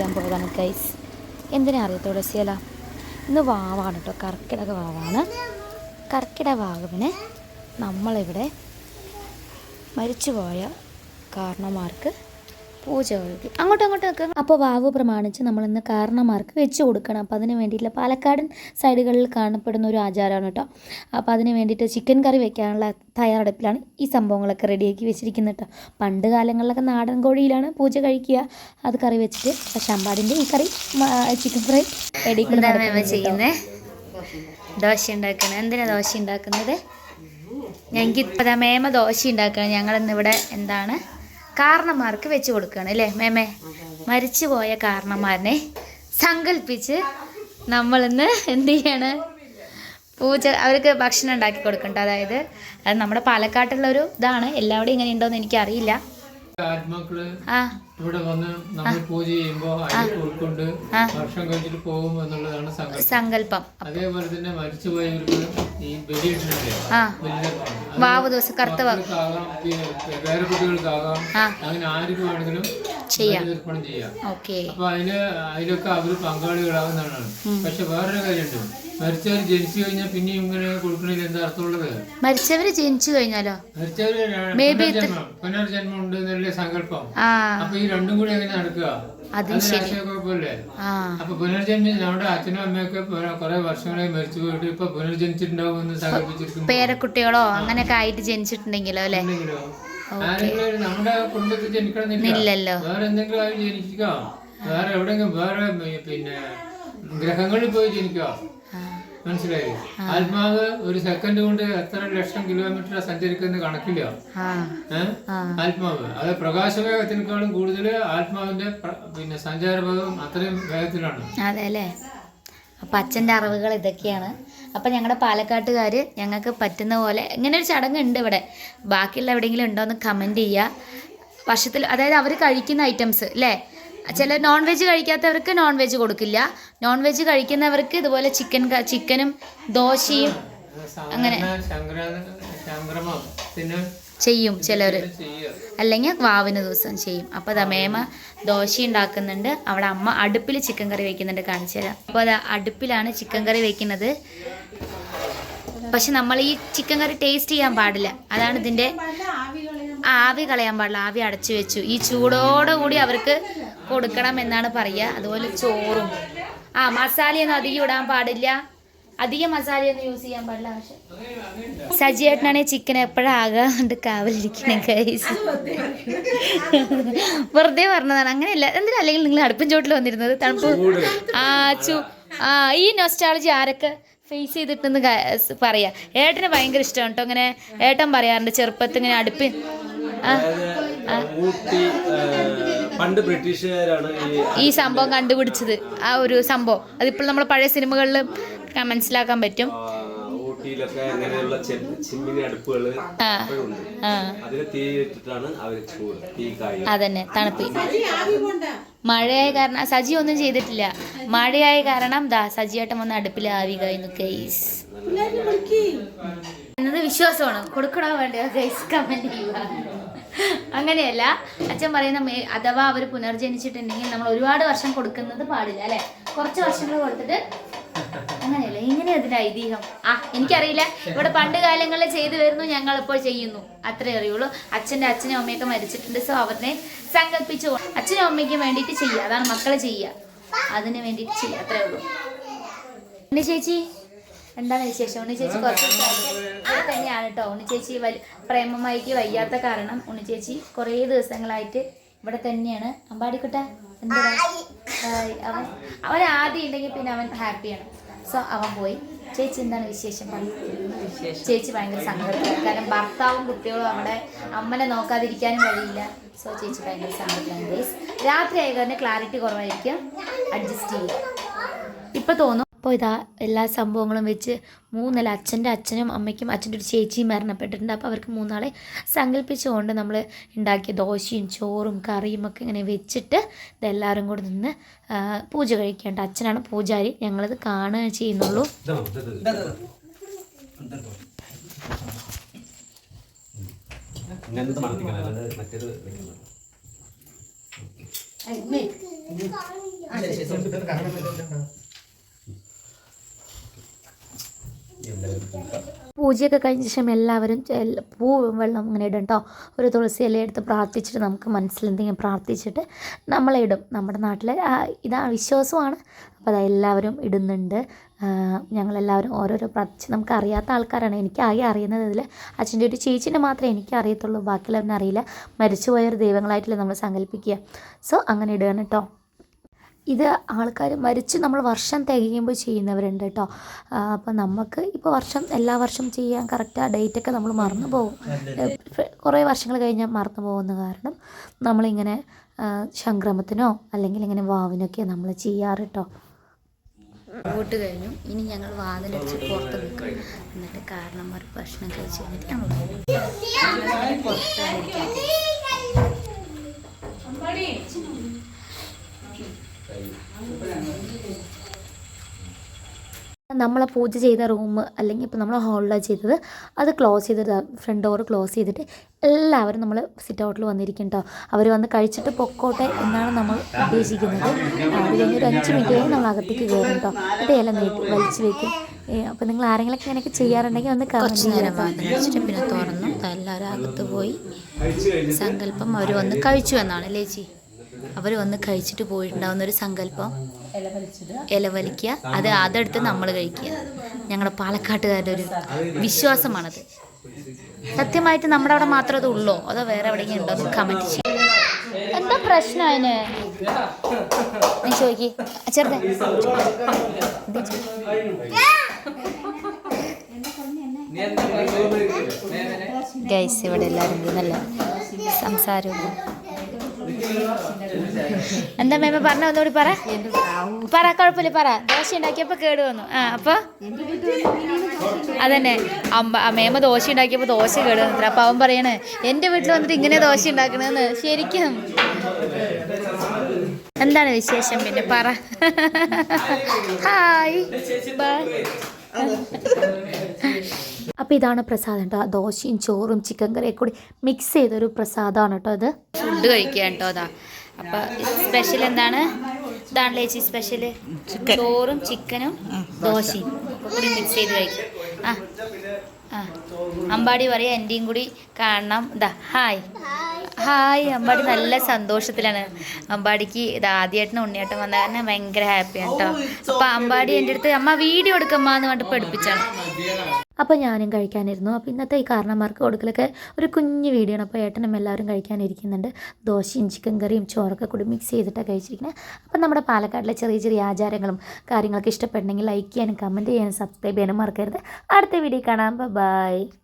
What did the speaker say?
കഴിക്കാൻ പോയതാണ് ഗൈസ് എന്തിനാ അറിയാം തുളസിയില? ഇന്ന് വാവാണ് കേട്ടോ കർക്കിടക വാവാണ്. കർക്കിടക വാവിന് നമ്മളിവിടെ മരിച്ചുപോയ കാരണന്മാർക്ക് പൂജ ഒഴുകി അങ്ങോട്ടും അങ്ങോട്ടും നിൽക്കുക അപ്പോൾ വാവ് പ്രമാണിച്ച് നമ്മളിന്ന് കാരണമാർക്ക് വെച്ച് കൊടുക്കണം. അപ്പോൾ അതിന് വേണ്ടിയിട്ടുള്ള പാലക്കാടൻ സൈഡുകളിൽ കാണപ്പെടുന്ന ഒരു ആചാരമാണ് കേട്ടോ. അപ്പോൾ അതിന് വേണ്ടിയിട്ട് ചിക്കൻ കറി വെക്കാനുള്ള തയ്യാറെടുപ്പിലാണ് ഈ സംഭവങ്ങളൊക്കെ റെഡിയാക്കി വെച്ചിരിക്കുന്നത് കേട്ടോ. പണ്ട് കാലങ്ങളിലൊക്കെ നാടൻ കോഴിയിലാണ് പൂജ കഴിക്കുക. അത് കറി വെച്ചിട്ട് പക്ഷേ അമ്പാടിന്റെ ഈ കറി ചിക്കൻ ഫ്രൈ റെഡി ചെയ്യുന്നത് ദോശ ഉണ്ടാക്കുന്നത് എന്തിനാ ദോശ ഉണ്ടാക്കുന്നത്? ഞങ്ങൾക്ക് ഇപ്പം മേമ ദോശ ഉണ്ടാക്കണം. ഞങ്ങളിന്നിവിടെ എന്താണ്? കാരണന്മാർക്ക് വെച്ച് കൊടുക്കുകയാണ് അല്ലേ? മേമേ മരിച്ചുപോയ കാരണന്മാരനെ സങ്കല്പിച്ച് നമ്മളിന്ന് എന്ത് ചെയ്യാണ്? പൂജ അവർക്ക് ഭക്ഷണം ഉണ്ടാക്കി കൊടുക്കണ്ട. അതായത് അത് നമ്മുടെ പാലക്കാട്ടുള്ള ഒരു ഇതാണ്. എല്ലാവിടെയും ഇങ്ങനെ ഉണ്ടോയെന്ന് എനിക്കറിയില്ല. ആത്മാക്കൾ ആ. ഇവിടെ വന്ന് നമ്മൾ പൂജ ചെയ്യുമ്പോ അതിൽ ഉൾക്കൊണ്ട് വർഷം ഭക്ഷണം കഴിച്ചിട്ട് പോകും എന്നുള്ളതാണ് സങ്കല്പം. അതേപോലെ തന്നെ മരിച്ചുപോയവർക്ക് ഈ ബലിയിട്ടുണ്ട് വാവ് ദിവസം കറുത്ത വാവ്. ആകാം വേറെ കുട്ടികൾക്കാകാം. അങ്ങനെ ആർക്ക് വേണമെങ്കിലും ചെയ്യാം. ബലിതർപ്പണം ചെയ്യാം. അപ്പൊ അതിന് അതിലൊക്കെ അവർ പങ്കാളികളാകുന്നതാണ്. പക്ഷെ വേറൊരു കാര്യമുണ്ട്. മരിച്ചവർ ജനിച്ചു കഴിഞ്ഞാൽ പിന്നെയും ഇങ്ങനെ കൊടുക്കണില്ല എന്താ അർത്ഥമുള്ളത്? മരിച്ചവര് ജനിച്ചു കഴിഞ്ഞാലോ? മരിച്ചവര് പുനർജന്മം. ഉണ്ട് എന്നല്ലേ സങ്കല്പം. അപ്പൊ ഈ രണ്ടും കൂടി അങ്ങനെ നടക്കുക. അപ്പൊ പുനർജന്മി നമ്മുടെ അച്ഛനും അമ്മയൊക്കെ കുറെ- വർഷങ്ങളായി മരിച്ചു പോയിട്ട് ഇപ്പൊ പുനർജനിച്ചിട്ടുണ്ടാവും പേരക്കുട്ടികളോ അങ്ങനെയൊക്കെ ആയിട്ട് ജനിച്ചിട്ടുണ്ടെങ്കിലോ അല്ലെ? നമ്മുടെ കുടുംബത്തിൽ ജനിക്കണമെന്നില്ലല്ലോ വേറെ എന്തെങ്കിലും ആയി ജനിക്കുക വേറെ എവിടെങ്കിലും വേറെ പിന്നെ ഗ്രഹങ്ങളിൽ പോയി ജനിക്കാം. ആ, മനസ്സിലായി. ആത്മാവ് ഒരു സെക്കൻഡ് കൊണ്ട് എത്ര ലക്ഷം കിലോമീറ്റർ സഞ്ചരിക്കുന്ന കണക്കില്ല. ആത്മാവ്. അത് പ്രകാശവേഗത്തിനേക്കാളും കൂടുതൽ ആത്മാവിന്റെ പിന്നെ സഞ്ചാരഭാഗം അത്രയും വേഗത്തിലാണ്. അപ്പൊ അപ്പം അച്ഛന്റെ അറിവുകൾ ഇതൊക്കെയാണ്. അപ്പം ഞങ്ങളുടെ പാലക്കാട്ടുകാർ ഞങ്ങൾക്ക് പറ്റുന്ന പോലെ ഇങ്ങനെ ഒരു ചടങ്ങ് ഉണ്ട് ഇവിടെ. ബാക്കിയുള്ള എവിടെയെങ്കിലും ഉണ്ടോ എന്ന് കമന്റ് ചെയ്യുക വർഷത്തിൽ അതായത് അവർ കഴിക്കുന്ന ഐറ്റംസ് അല്ലേ ചില നോൺ വെജ് കഴിക്കാത്തവർക്ക് നോൺ വെജ് കൊടുക്കില്ല. നോൺ വെജ് കഴിക്കുന്നവർക്ക് ഇതുപോലെ ചിക്കൻ ചിക്കനും ദോശയും അങ്ങനെ ചെയ്യും ചിലർ അല്ലെങ്കിൽ വാവിന് ദിവസം ചെയ്യും. അപ്പോൾ അതാ മേമ ദോശ ഉണ്ടാക്കുന്നുണ്ട്. അവിടെ അമ്മ അടുപ്പിൽ ചിക്കൻ കറി വെക്കുന്നുണ്ട് കാണിച്ചു തരാം. അപ്പോൾ അതാ അടുപ്പിലാണ് ചിക്കൻ കറി വെക്കുന്നത്. പക്ഷെ നമ്മൾ ഈ ചിക്കൻ കറി ടേസ്റ്റ് ചെയ്യാൻ പാടില്ല. അതാണ് ഇതിന്റെ ആവി കളയാൻ പാടില്ല. ആവി അടച്ചു വെച്ചു. ഈ ചൂടോടുകൂടി അവർക്ക് കൊടുക്കണം എന്നാണ് പറയുക. അതുപോലെ ചോറും. ആ മസാലയൊന്നും അധികം ഇടാൻ പാടില്ല. അധികം മസാലയൊന്നും യൂസ് ചെയ്യാൻ പാടില്ല. പക്ഷെ സജിയേട്ടനാണെങ്കിൽ ചിക്കൻ എപ്പോഴാകാണ്ട് കാവലിരിക്കണം കൈസ് വെറുതെ പറഞ്ഞതാണ്. അങ്ങനെയല്ല. എന്തിനാ? അല്ലെങ്കിൽ നിങ്ങൾ അടുപ്പും ചോട്ടിൽ വന്നിരുന്നത്? തണുപ്പ്. ആ ചു ആ ഈ നൊസ്റ്റാളജി ആരൊക്കെ ഫേസ് ചെയ്തിട്ടെന്ന് പറയാ. ഏട്ടന് ഭയങ്കര ഇഷ്ടമാണ് കേട്ടോ ഇങ്ങനെ ഏട്ടൻ പറയാറുണ്ട് ചെറുപ്പത്തിൽ ഇങ്ങനെ അടുപ്പ് ആ. ആ, പണ്ട് ബ്രിട്ടീഷുകാരാണ് ഈ സംഭവം കണ്ടുപിടിച്ചത്. ആ ഒരു സംഭവം. അതിപ്പോൾ നമ്മൾ പഴയ സിനിമകളിൽ മനസ്സിലാക്കാൻ പറ്റും. ഊട്ടിയിലൊക്കെ അങ്ങനെയുള്ള ചിമ്മിനി അടുപ്പുകൾ അതിൽ തീ ഇട്ടിട്ടാണ് അവർ ചൂട് തീ കായ അതന്നെ തണുപ്പ്. മഴയായ കാരണം സജി ഒന്നും ചെയ്തിട്ടില്ല. മഴയായ കാരണം ദാ സജിയേട്ടൻ വന്ന് അടുപ്പിൽ ആവി കഴിഞ്ഞു കേസ് എന്നത് വിശ്വാസമാണ്. കൊടുക്കണോ വേണ്ടയോ ഗൈസ് കമന്റ് ചെയ്യുക. അങ്ങനെയല്ല. അച്ഛൻ പറയുന്ന അഥവാ അവർ പുനർജനിച്ചിട്ടുണ്ടെങ്കിൽ നമ്മൾ ഒരുപാട് വർഷം കൊടുക്കുന്നത് പാടില്ല അല്ലെ? കുറച്ച് വർഷങ്ങൾ കൊടുത്തിട്ട് അങ്ങനെയല്ല. ഇങ്ങനെ അതിന്റെ ഐതിഹ്യം. ആ എനിക്കറിയില്ല. ഇവിടെ പണ്ട് കാലങ്ങളിൽ ചെയ്തു വരുന്നു ഞങ്ങൾ ഇപ്പോൾ ചെയ്യുന്നു. അത്രേ അറിയുള്ളൂ. അച്ഛന്റെ അച്ഛനും അമ്മയൊക്കെ മരിച്ചിട്ടുണ്ട് സോ അവരെ സങ്കല്പിച്ചു അച്ഛനും അമ്മയ്ക്കും വേണ്ടിയിട്ട് ചെയ്യുക. അതാണ് മക്കളെ ചെയ്യുക. അതിന് വേണ്ടിയിട്ട് ചെയ്യുക. അത്രേ ഉള്ളൂ. ചേച്ചി? എന്താണ് വിശേഷം? ഉണ്ണി ചേച്ചി കുറച്ച് ദിവസമായിട്ട് തന്നെയാണ് കേട്ടോ ഉണ്ണി ചേച്ചി വലി പ്രേമമായിക്ക് വയ്യാത്ത കാരണം ഉണ്ണി ചേച്ചി കുറേ ദിവസങ്ങളായിട്ട് ഇവിടെ തന്നെയാണ്. അമ്പാടിക്കുട്ട എന്താ. അവൻ അവൻ ആദ്യം ഉണ്ടെങ്കിൽ പിന്നെ അവൻ ഹാപ്പിയാണ്. സോ അവൻ പോയി. ചേച്ചി എന്താണ് വിശേഷം? ചേച്ചി ഭയങ്കര സങ്കടത്തിലാണ്. കാരണം ഭർത്താവും കുട്ടികളും അവിടെ അമ്മനെ നോക്കാതിരിക്കാനും വഴിയില്ല സോ ചേച്ചി ഭയങ്കര സങ്കടത്തിലാണ്. രാത്രി ആയതുകൊണ്ട് ക്ലാരിറ്റി കുറവായിരിക്കും. അഡ്ജസ്റ്റ് ചെയ്യുക ഇപ്പൊ തോന്നും അപ്പോൾ ഇതാ എല്ലാ സംഭവങ്ങളും വെച്ച് മൂന്നല്ല അച്ഛന്റെ അച്ഛനും അമ്മയ്ക്കും അച്ഛന്റെ ഒരു ചേച്ചിയും മരണപ്പെട്ടിട്ടുണ്ട്. അപ്പോൾ അവർക്ക് മൂന്നാളെ സങ്കല്പിച്ചുകൊണ്ട് നമ്മൾ ഉണ്ടാക്കിയ ദോശയും ചോറും കറിയും ഒക്കെ ഇങ്ങനെ വെച്ചിട്ട് ഇതെല്ലാവരും കൂടെ നിന്ന് പൂജ കഴിക്കേണ്ട. അച്ഛനാണ് പൂജാരി. ഞങ്ങളിത് കാണുക ചെയ്യുന്നുള്ളൂ. മറ്റേത് മണത്തിക്കണം അല്ലാണ്ട് പൂജയൊക്കെ കഴിഞ്ഞ ശേഷം എല്ലാവരും പൂ വെള്ളം ഇങ്ങനെ ഇടും കേട്ടോ ഒരു തുളസി ഇല എടുത്ത് പ്രാർത്ഥിച്ചിട്ട് നമുക്ക് മനസ്സിൽ എന്തെങ്കിലും പ്രാർത്ഥിച്ചിട്ട് നമ്മളിടും നമ്മുടെ നാട്ടിലെ ഇതാ വിശ്വാസമാണ്. അപ്പോൾ അതാ എല്ലാവരും ഇടുന്നുണ്ട്. ഞങ്ങളെല്ലാവരും ഓരോരോ പ്രാർത്ഥിച്ച് നമുക്ക് അറിയാത്ത ആൾക്കാരാണ്. എനിക്ക് ആകെ അറിയുന്നത് ഇതിൽ അച്ഛന്റെ ഒരു ചേച്ചീനെ മാത്രമേ എനിക്ക് അറിയത്തുള്ളൂ. ബാക്കിയുള്ളവരെ അറിയില്ല. മരിച്ചുപോയ ദൈവങ്ങളായിട്ടല്ലേ നമ്മൾ സങ്കല്പിക്കുക. സോ അങ്ങനെ ഇടുകയാണ് കേട്ടോ ഇത് ആൾക്കാർ മരിച്ച് നമ്മൾ വർഷം തികയുമ്പോൾ ചെയ്യുന്നവരുണ്ട് കേട്ടോ. അപ്പം നമുക്ക് ഇപ്പോൾ വർഷം എല്ലാ വർഷം ചെയ്യാൻ കറക്റ്റ് ആ ഡേറ്റൊക്കെ നമ്മൾ മറന്നു പോകും. കുറേ വർഷങ്ങൾ കഴിഞ്ഞാൽ മറന്നു പോകുന്ന കാരണം നമ്മളിങ്ങനെ സംക്രമത്തിനോ അല്ലെങ്കിൽ ഇങ്ങനെ വാവിനൊക്കെ നമ്മൾ ചെയ്യാറ് കേട്ടോ. വോട്ട് കഴിഞ്ഞു. ഇനി ഞങ്ങൾ വാതിലടിച്ച് പുറത്ത് നിൽക്കും. എന്നിട്ട് കാരണന്മാർ ഭക്ഷണം കഴിച്ച് കഴിഞ്ഞിട്ട് ഞങ്ങൾ പുറത്ത് നമ്മളെ പൂജ ചെയ്ത റൂം അല്ലെങ്കിൽ ഇപ്പോൾ നമ്മൾ ഹാളിലാണ് ചെയ്തത് അത് ക്ലോസ് ചെയ്തിട്ട് ഫ്രണ്ട് ഡോർ ക്ലോസ് ചെയ്തിട്ട് എല്ലാവരും നമ്മൾ സിറ്റ് ഔട്ടിൽ വന്നിരിക്കും കേട്ടോ അവർ വന്ന് കഴിച്ചിട്ട് പൊക്കോട്ടെ എന്നാണ് നമ്മൾ ഉദ്ദേശിക്കുന്നത്. അത് കഴിഞ്ഞ് ഒരു അഞ്ച് മിനിറ്റ് കഴിഞ്ഞ് നമ്മൾ അകത്തേക്ക് കയറും കേട്ടോ എന്നിട്ട് ഇല നീട്ടി വലിച്ചു വെക്കും. അപ്പോൾ നിങ്ങൾ ആരെങ്കിലും ഇങ്ങനെയൊക്കെ ചെയ്യാറുണ്ടെങ്കിൽ ഒന്ന് കുറച്ച് നേരം പിന്നെ തുറന്നു. എല്ലാവരും അകത്ത് പോയി. സങ്കല്പം അവർ വന്ന് കഴിച്ചു എന്നാണ് ലേച്ചി അവർ വന്ന് കഴിച്ചിട്ട് പോയിട്ടുണ്ടാവുന്ന ഒരു സങ്കല്പം. ഇല വലിക്കുക. അത് അതെടുത്ത് നമ്മൾ കഴിക്കുക. ഞങ്ങളുടെ പാലക്കാട്ടുകാരുടെ ഒരു വിശ്വാസമാണത്. സത്യമായിട്ട് നമ്മുടെ അവിടെ മാത്രം അത് ഉള്ളോ? അതോ വേറെ എവിടെയെങ്കിലും ഉണ്ടോ? കമന്റ് കമന്റ് ചെയ്യും. എന്താ പ്രശ്നം അതിന്? നീ ചോദിക്ക് ചെറുതെ ഗൈസ് ഇവിടെ എല്ലാവരും നല്ല സംസാരവും എന്താ മേമ പറഞ്ഞ ഒന്നുകൂടി പറ. പറ കുഴപ്പമില്ല പറ. ദോശ ഉണ്ടാക്കിയപ്പോൾ കേട് വന്നു. ആ അപ്പോൾ അതന്നെ. അമ്മ മേമ ദോശ ഉണ്ടാക്കിയപ്പോൾ ദോശ കേട് വന്നു അപ്പോൾ അവൻ പറയണേ എന്റെ വീട്ടിൽ വന്നിട്ട് ഇങ്ങനെ ദോശ ഉണ്ടാക്കണമെന്ന് ശരിക്കും. എന്താണ് വിശേഷം? പിന്നെ പറ. ഹായ്. ബൈ. അപ്പോൾ ഇതാണ് പ്രസാദം കേട്ടോ ദോശയും ചോറും ചിക്കൻ കറിയൊക്കെ കൂടി മിക്സ് ചെയ്തൊരു പ്രസാദമാണ് കേട്ടോ അത് ഫുഡ് കഴിക്കുക കേട്ടോ അതാ അപ്പോൾ സ്പെഷ്യൽ എന്താണ്? ഇതാണ് ചേച്ചി സ്പെഷ്യൽ ചോറും ചിക്കനും ദോശയും കൂടി മിക്സ് ചെയ്ത് കഴിക്കും. ആ ആ. അമ്പാടി പറയാ എന്റെയും കൂടി കാണണം. ഇതാ ഹായ് ഹായ് അമ്പാടി നല്ല സന്തോഷത്തിലാണ്. അമ്പാടിക്ക് ഇത് ആദ്യമായിട്ടാണ് ഉണ്ണിയേട്ടൻ വന്ന കാരണം ഭയങ്കര ഹാപ്പിയാണ് കേട്ടോ അപ്പം അമ്പാടി എന്റെ അടുത്ത് അമ്മ വീഡിയോ എടുക്കമ്മ എന്ന് പറഞ്ഞിട്ട് പഠിപ്പിച്ചാണ് അപ്പോൾ ഞാനും കഴിക്കാനിരുന്നു. അപ്പോൾ ഇന്നത്തെ ഈ കാരണന്മാർക്ക് കൊടുക്കലൊക്കെ ഒരു കുഞ്ഞു വീഡിയോ ആണ് അപ്പോൾ ഏട്ടനും എല്ലാവരും കഴിക്കാനിരിക്കുന്നുണ്ട്. ദോശയും ചിക്കൻ കറിയും ചോറൊക്കെ കൂടി മിക്സ് ചെയ്തിട്ടാണ് കഴിച്ചിരിക്കുന്നത്. അപ്പോൾ നമ്മുടെ പാലക്കാടിലെ ചെറിയ ചെറിയ ആചാരങ്ങളും കാര്യങ്ങളൊക്കെ ഇഷ്ടപ്പെടണമെങ്കിൽ ലൈക്ക് ചെയ്യാനും കമന്റ് ചെയ്യാനും സബ്സ്ക്രൈബ് ചെയ്യാനും മറക്കരുത്. അടുത്ത വീഡിയോ കാണാം. ബൈ